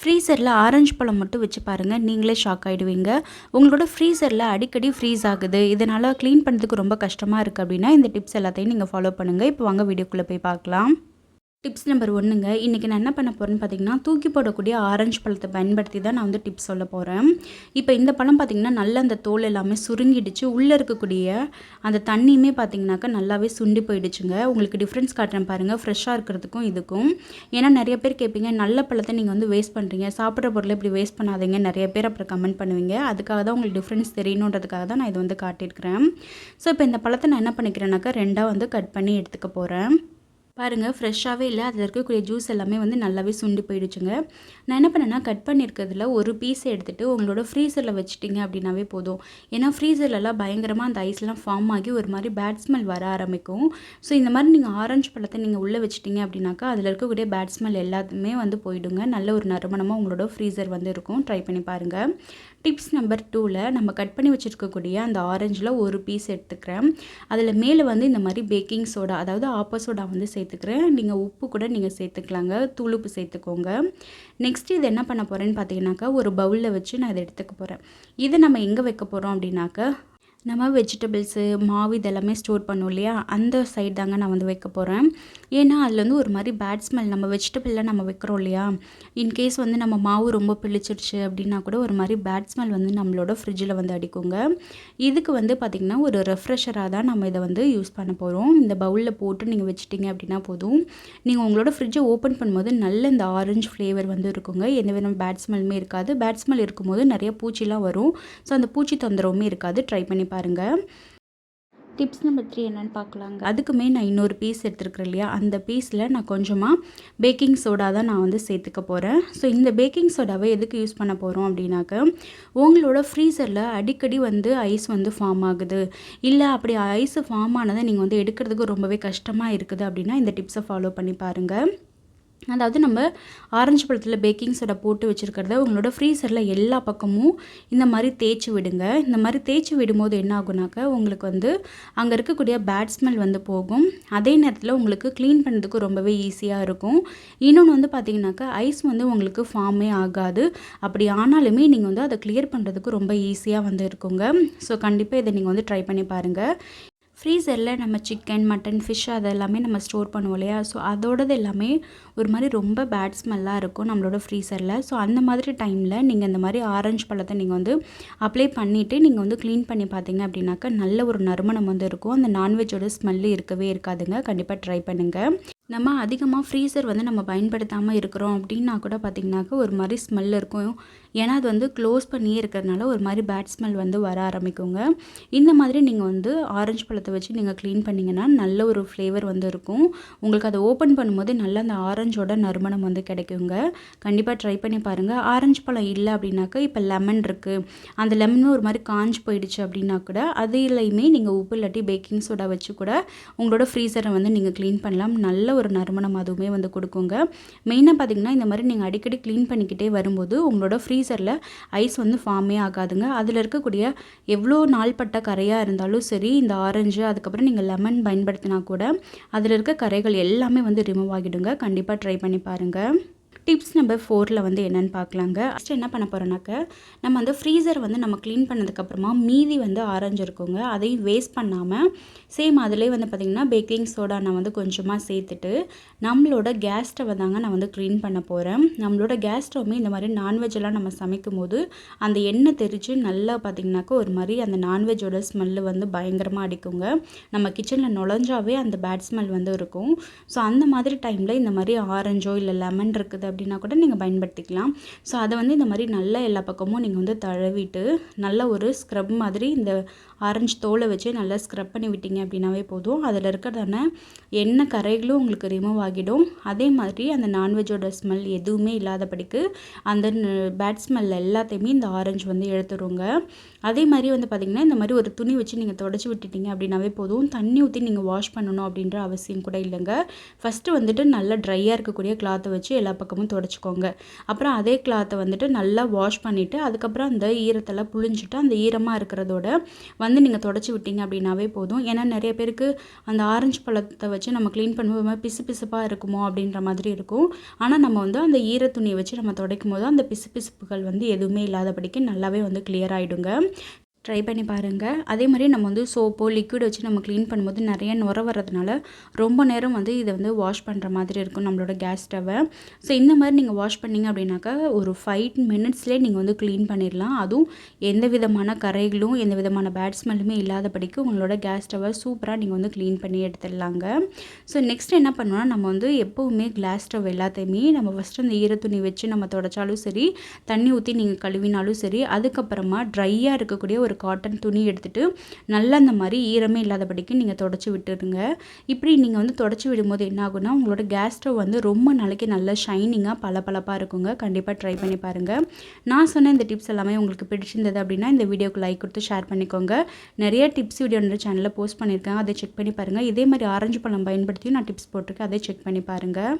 ஃப்ரீசரில் ஆரஞ்சு பழம் மட்டும் வச்சு பாருங்கள் நீங்களே ஷாக் ஆகிடுவீங்க உங்களோட ஃப்ரீசரில் அடிக்கடி ஃப்ரீஸ் ஆகுது. இதனால் க்ளீன் பண்ணுறதுக்கு ரொம்ப கஷ்டமாக இருக்குது அப்படின்னா இந்த டிப்ஸ் எல்லாத்தையும் நீங்கள் ஃபாலோ பண்ணுங்கள் இப்போ வாங்க வீடியோக்குள்ளே போய் பார்க்கலாம். டிப்ஸ் நம்பர் ஒன்றுங்க இன்றைக்கி நான் என்ன பண்ண போகிறேன்னு பார்த்தீங்கன்னா தூக்கி போடக்கூடிய ஆரஞ்சு பழத்தை பயன்படுத்தி தான் நான் வந்து டிப்ஸ் சொல்ல போகிறேன் இப்போ இந்த பழம் பார்த்திங்கன்னா நல்ல அந்த தோல் எல்லாமே சுருங்கிடுச்சு. உள்ளே இருக்கக்கூடிய அந்த தண்ணியுமே பார்த்திங்கனாக்கா நல்லாவே சுண்டி போயிடுச்சுங்க. உங்களுக்கு டிஃப்ரென்ஸ் காட்டுறேன் பாருங்கள் ஃப்ரெஷ்ஷாக இருக்கிறதுக்கும் இதுக்கும். ஏன்னா நிறைய பேர் கேட்பீங்க நல்ல பழத்தை நீங்கள் வந்து வேஸ்ட் பண்ணுறீங்க சாப்பிட்ற பொருளை இப்படி வேஸ்ட் பண்ணாதீங்க. நிறைய பேர் அப்புறம் கமெண்ட் பண்ணுவீங்க. அதுக்காக தான் உங்களுக்கு டிஃப்ரென்ஸ் தெரியணுன்றதுக்காக தான் நான் இதை வந்து காட்டியிருக்கிறேன். ஸோ இப்போ இந்த பழத்தை நான் என்ன பண்ணிக்கிறேன்னாக்கா ரெண்டாக வந்து கட் பண்ணி எடுத்துக்க போகிறேன் பாருங்கள் ஃப்ரெஷ்ஷாகவே இல்லை. அதில் இருக்கக்கூடிய ஜூஸ் எல்லாமே வந்து நல்லாவே சுண்டி போயிடுச்சுங்க. நான் என்ன பண்ணேன்னா கட் பண்ணியிருக்கிறதுல ஒரு பீஸை எடுத்துகிட்டு உங்களோட ஃப்ரீசரில் வச்சுட்டிங்க அப்படின்னாவே போதும். ஏன்னா ஃப்ரீசர்லலாம் பயங்கரமாக அந்த ஐஸ்லாம் ஃபார்ம் ஆகி ஒரு மாதிரி பேட் ஸ்மெல் வர ஆரம்பிக்கும். ஸோ இந்த மாதிரி நீங்கள் ஆரஞ்சு பழத்தை நீங்கள் உள்ளே வச்சுட்டிங்க அப்படின்னாக்கா அதில் இருக்கக்கூடிய பேட் ஸ்மெல் எல்லாத்துமே வந்து போயிடுங்க. நல்ல ஒரு நறுமணமாக உங்களோட ஃப்ரீசர் வந்து இருக்கும். ட்ரை பண்ணி பாருங்கள் டிப்ஸ் நம்பர் டூவில் நம்ம கட் பண்ணி வச்சுருக்கக்கூடிய அந்த ஆரஞ்சில் ஒரு பீஸ் எடுத்துக்கிறேன். அதில் மேலே வந்து இந்த மாதிரி பேக்கிங் சோடா அதாவது ஆப்போ சோடா வந்து சேர்த்துக்கிறேன். நீங்கள் உப்பு கூட நீங்கள் சேர்த்துக்கலாங்க. தூளுப்பு சேர்த்துக்கோங்க. நெக்ஸ்ட் இது என்ன பண்ண போகிறேன்னு பார்த்தீங்கன்னாக்கா ஒரு பவுலில் வச்சு நான் இதை எடுத்துக்க போகிறேன் இதை நம்ம எங்கே வைக்க போகிறோம் அப்படின்னாக்கா நம்ம வெஜிடபிள்ஸு மாவு இதெல்லாமே ஸ்டோர் பண்ணோம் இல்லையா? அந்த சைடு தாங்க நான் வந்து வைக்க போகிறேன் ஏன்னா அதில் வந்து ஒரு மாதிரி பேட் ஸ்மெல் நம்ம வெஜிடபிளில் நம்ம வைக்கிறோம் இல்லையா? இன்கேஸ் வந்து நம்ம மாவு ரொம்ப பிழிச்சிருச்சு அப்படின்னா கூட ஒரு மாதிரி பேட் ஸ்மெல் வந்து நம்மளோட ஃப்ரிட்ஜில் வந்து அடிக்குங்க. இதுக்கு வந்து பார்த்திங்கன்னா ஒரு ரெஃப்ரெஷராக தான் நம்ம இதை வந்து யூஸ் பண்ண போகிறோம் இந்த பவுலில் போட்டு நீங்கள் வச்சிட்டிங்க அப்படின்னா போதும். நீங்கள் உங்களோட ஃப்ரிட்ஜை ஓப்பன் பண்ணும்போது நல்ல இந்த ஆரஞ்சு ஃப்ளேவர் வந்து இருக்குங்க. எந்த விதம் பேட் ஸ்மெல்லுமே இருக்காது. பேட் ஸ்மெல் இருக்கும்போது நிறைய பூச்சிலாம் வரும். ஸோ அந்த பூச்சி தொந்தரவுமே இருக்காது. ட்ரை பண்ணி பாருங்கள் டிப்ஸ் நம்பர் த்ரீ என்னென்னு பார்க்கலாங்க. அதுக்குமே நான் இன்னொரு பீஸ் எடுத்துருக்குறேன் இல்லையா? அந்த பீஸில் நான் கொஞ்சமாக பேக்கிங் சோடா தான் நான் வந்து சேர்த்துக்க போகிறேன் ஸோ இந்த பேக்கிங் சோடாவை எதுக்கு யூஸ் பண்ண போகிறோம் அப்படின்னாக்க உங்களோட ஃப்ரீசரில் அடிக்கடி வந்து ஐஸ் வந்து ஃபார்ம் ஆகுது. இல்லை அப்படி ஐஸ் ஃபார்ம் ஆனதை நீங்கள் வந்து எடுக்கிறதுக்கு ரொம்பவே கஷ்டமாக இருக்குது அப்படின்னா இந்த டிப்ஸை ஃபாலோ பண்ணி பாருங்கள் அதாவது நம்ம ஆரஞ்சு பழத்தில் பேக்கிங் சோடா போட்டு வச்சுருக்கிறத உங்களோட ஃப்ரீசரில் எல்லா பக்கமும் இந்த மாதிரி தேய்ச்சி விடுங்க. இந்த மாதிரி தேய்ச்சி விடும்போது என்ன ஆகுனாக்கா உங்களுக்கு வந்து அங்கே இருக்கக்கூடிய பேட் ஸ்மெல் வந்து போகும். அதே நேரத்தில் உங்களுக்கு க்ளீன் பண்ணுறதுக்கு ரொம்பவே ஈஸியாக இருக்கும். இன்னொன்று வந்து பார்த்திங்கனாக்கா ஐஸ் வந்து உங்களுக்கு ஃபார்மே ஆகாது. அப்படி ஆனாலுமே நீங்கள் வந்து அதை கிளியர் பண்ணுறதுக்கு ரொம்ப ஈஸியாக வந்து இருக்குங்க. ஸோ கண்டிப்பாக இதை நீங்கள் வந்து ட்ரை பண்ணி பாருங்கள் ஃப்ரீசரில் நம்ம சிக்கன் மட்டன் ஃபிஷ் அதெல்லாமே நம்ம ஸ்டோர் பண்ணுவோம் இல்லையா? ஸோ அதோடது எல்லாமே ஒரு மாதிரி ரொம்ப பேட் ஸ்மெல்லாக இருக்கும் நம்மளோட ஃப்ரீசரில் ஸோ அந்த மாதிரி டைமில் நீங்கள் இந்த மாதிரி ஆரஞ்சு பழத்தை நீங்கள் வந்து அப்ளை பண்ணிவிட்டு நீங்கள் வந்து க்ளீன் பண்ணி பார்த்தீங்க அப்படின்னாக்கா நல்ல ஒரு நறுமணம் வந்து இருக்கும். அந்த நான்வெஜ்ஜோட ஸ்மெல்லு இருக்கவே இருக்காதுங்க. கண்டிப்பாக ட்ரை பண்ணுங்கள் நம்ம அதிகமாக ஃப்ரீசர் வந்து நம்ம பயன்படுத்தாமல் இருக்கிறோம் அப்படின்னா கூட பார்த்திங்கனாக்கா ஒரு மாதிரி ஸ்மெல் இருக்கும். ஏன்னா அது வந்து க்ளோஸ் பண்ணியே இருக்கிறதுனால ஒரு மாதிரி பேட் ஸ்மெல் வந்து வர ஆரம்பிக்குங்க. இந்த மாதிரி நீங்கள் வந்து ஆரஞ்சு பழத்தை வச்சு நீங்கள் க்ளீன் பண்ணிங்கன்னா நல்ல ஒரு ஃப்ளேவர் வந்து இருக்கும். உங்களுக்கு அதை ஓப்பன் பண்ணும்போது நல்ல அந்த ஆரஞ்சோட நறுமணம் வந்து கிடைக்குங்க. கண்டிப்பாக ட்ரை பண்ணி பாருங்கள் ஆரஞ்சு பழம் இல்லை அப்படின்னாக்கா இப்போ லெமன் இருக்குது அந்த லெமனும் ஒரு மாதிரி காஞ்சு போயிடுச்சு அப்படின்னா கூட அதுலேயுமே நீங்கள் உப்பு இல்லாட்டி பேக்கிங் சோடா வச்சு கூட உங்களோட ஃப்ரீசரை வந்து நீங்கள் க்ளீன் பண்ணலாம். நல்ல ஒரு நறுமணம் அதுவுமே வந்து கொடுக்குங்க. மெயினாக பார்த்திங்கன்னா இந்த மாதிரி நீங்கள் அடிக்கடி க்ளீன் பண்ணிக்கிட்டே வரும்போது உங்களோட ஃப்ரீசரில் ஐஸ் வந்து ஃபார்மே ஆகாதுங்க. அதில் இருக்கக்கூடிய எவ்வளோ நாள்பட்ட கரையாக இருந்தாலும் சரி இந்த ஆரஞ்சு அதுக்கப்புறம் நீங்கள் லெமன் பயன்படுத்தினா கூட அதில் இருக்க கரைகள் எல்லாமே வந்து ரிமூவ் ஆகிடுங்க. கண்டிப்பாக ட்ரை பண்ணி பாருங்கள் டிப்ஸ் நம்பர் ஃபோரில் வந்து என்னென்னு பார்க்கலாங்க. ஃபஸ்ட்டு என்ன பண்ண போகிறோன்னாக்க நம்ம வந்து ஃப்ரீசர் வந்து நம்ம க்ளீன் பண்ணதுக்கப்புறமா மீதி வந்து ஆரஞ்சு இருக்குங்க. அதையும் வேஸ்ட் பண்ணாமல் சேம் அதிலே வந்து பார்த்திங்கன்னா பேக்கிங் சோடா நான் வந்து கொஞ்சமாக சேர்த்துட்டு நம்மளோட கேஸ் ஸ்டவை தாங்க நான் வந்து க்ளீன் பண்ண போகிறேன் நம்மளோட கேஸ் ஸ்டவ்மே இந்த மாதிரி நான்வெஜ்ஜெல்லாம் நம்ம சமைக்கும் போது அந்த எண்ணெய் தெரித்து நல்லா பார்த்திங்கனாக்கா ஒரு மாதிரி அந்த நான்வெஜ்ஜோட ஸ்மெல்லு வந்து பயங்கரமாக அடிக்குங்க. நம்ம கிச்சனில் நுழைஞ்சாவே அந்த பேட் ஸ்மெல் வந்து இருக்கும். ஸோ அந்த மாதிரி டைமில் இந்த மாதிரி ஆரஞ்சோ இல்லை லெமன் இருக்குது அப்படின்னா கூட நீங்கள் பயன்படுத்திக்கலாம். ஸோ அதை வந்து இந்த மாதிரி நல்லா எல்லா பக்கமும் நீங்கள் வந்து தழவிட்டு நல்ல ஒரு ஸ்க்ரப் மாதிரி இந்த ஆரஞ்சு தோலை வச்சு நல்லா ஸ்க்ரப் பண்ணி விட்டீங்க அப்படின்னாவே போதும். அதில் இருக்கிறதான எண்ணெய் கரைகளும் உங்களுக்கு ரிமூவ் ஆகிடும். அதே மாதிரி அந்த நான்வெஜ்ஜோட ஸ்மெல் எதுவுமே இல்லாதபடிக்கு அந்த பேட் ஸ்மெல் எல்லாத்தையுமே இந்த ஆரஞ்சு வந்து எடுத்துருங்க. அதே மாதிரி வந்து பார்த்திங்கன்னா இந்த மாதிரி ஒரு துணி வச்சு நீங்கள் தொடச்சி விட்டுட்டீங்க அப்படின்னாவே போதும். தண்ணி ஊற்றி நீங்கள் வாஷ் பண்ணணும் அப்படின்ற அவசியம் கூட இல்லைங்க. ஃபஸ்ட்டு வந்துட்டு நல்லா ட்ரையாக இருக்கக்கூடிய கிளாத்தை வச்சு எல்லா பக்கமும் தடவையாகவும் துடைச்சிக்கோங்க. அப்புறம் அதே கிளாத்தை வந்துட்டு நல்லா வாஷ் பண்ணிவிட்டு அதுக்கப்புறம் அந்த ஈரத்தெல்லாம் புழிஞ்சிட்டு அந்த ஈரமாக இருக்கிறதோட வந்து நீங்கள் தொடச்சி விட்டீங்க அப்படின்னாவே போதும். ஏன்னா நிறைய பேருக்கு அந்த ஆரஞ்சு பழத்தை வச்சு நம்ம க்ளீன் பண்ணும்போது பிசு பிசுப்பாக இருக்குமோ அப்படின்ற மாதிரி இருக்கும். ஆனால் நம்ம வந்து அந்த ஈர துணியை வச்சு நம்ம துடைக்கும் போது அந்த பிசு பிசுப்புகள் வந்து எதுவுமே இல்லாதபடிக்கு நல்லாவே வந்து கிளியர் ஆகிடுங்க ட்ரை பண்ணி பாருங்கள் அதே மாதிரி நம்ம வந்து சோப்போ லிக்விட் வச்சு நம்ம க்ளீன் பண்ணும்போது நிறைய நுர வர்றதுனால ரொம்ப நேரம் வந்து இதை வந்து வாஷ் பண்ணுற மாதிரி இருக்கும் நம்மளோட கேஸ் ஸ்டவ்வை ஸோ இந்த மாதிரி நீங்கள் வாஷ் பண்ணிங்க அப்படின்னாக்கா ஒரு ஃபைவ் மினிட்ஸ்லேயே நீங்கள் வந்து க்ளீன் பண்ணிடலாம் அதுவும் எந்த விதமான கரைகளும் எந்த விதமான பேட் ஸ்மெல்லுமே இல்லாதபடிக்கு உங்களோட கேஸ் ஸ்டவ்வை சூப்பராக நீங்கள் வந்து க்ளீன் பண்ணி எடுத்துடலாங்க ஸோ நெக்ஸ்ட் என்ன பண்ணுவோம்னா நம்ம வந்து எப்போவுமே கிளாஸ் ஸ்டவ் எல்லாத்தையுமே நம்ம ஃபஸ்ட்டு அந்த ஈர துணி வச்சு நம்ம தொடச்சாலும் சரி தண்ணி ஊற்றி நீங்கள் கழுவினாலும் சரி அதுக்கப்புறமா ட்ரையாக இருக்கக்கூடிய ஒரு ஒரு காட்டன் துணி எடுத்துகிட்டு நல்லா அந்த மாதிரி ஈரமே இல்லாதபடிக்கு நீங்கள் தொடச்சி விட்டுருங்க இப்படி நீங்கள் வந்து தொடச்சி விடும்போது என்ன ஆகுனா உங்களோட கேஸ் ஸ்டவ் வந்து ரொம்ப நாளைக்கு நல்லா ஷைனிங்காக பளபளப்பாக இருக்குங்க. கண்டிப்பாக ட்ரை பண்ணி பாருங்கள் நான் சொன்ன இந்த டிப்ஸ் எல்லாமே உங்களுக்கு பிடிச்சிருந்தது அப்படின்னா இந்த வீடியோக்கு லைக் கொடுத்து ஷேர் பண்ணிக்கோங்க. நிறைய டிப்ஸ் வீடியோ என்னோட சேனலில் போஸ்ட் பண்ணியிருக்கேன். அதை செக் பண்ணி பாருங்கள் இதே மாதிரி ஆரஞ்சு பழம் பயன்படுத்தியும் நான் டிப்ஸ் போட்டிருக்கேன். அதை செக் பண்ணி பாருங்கள்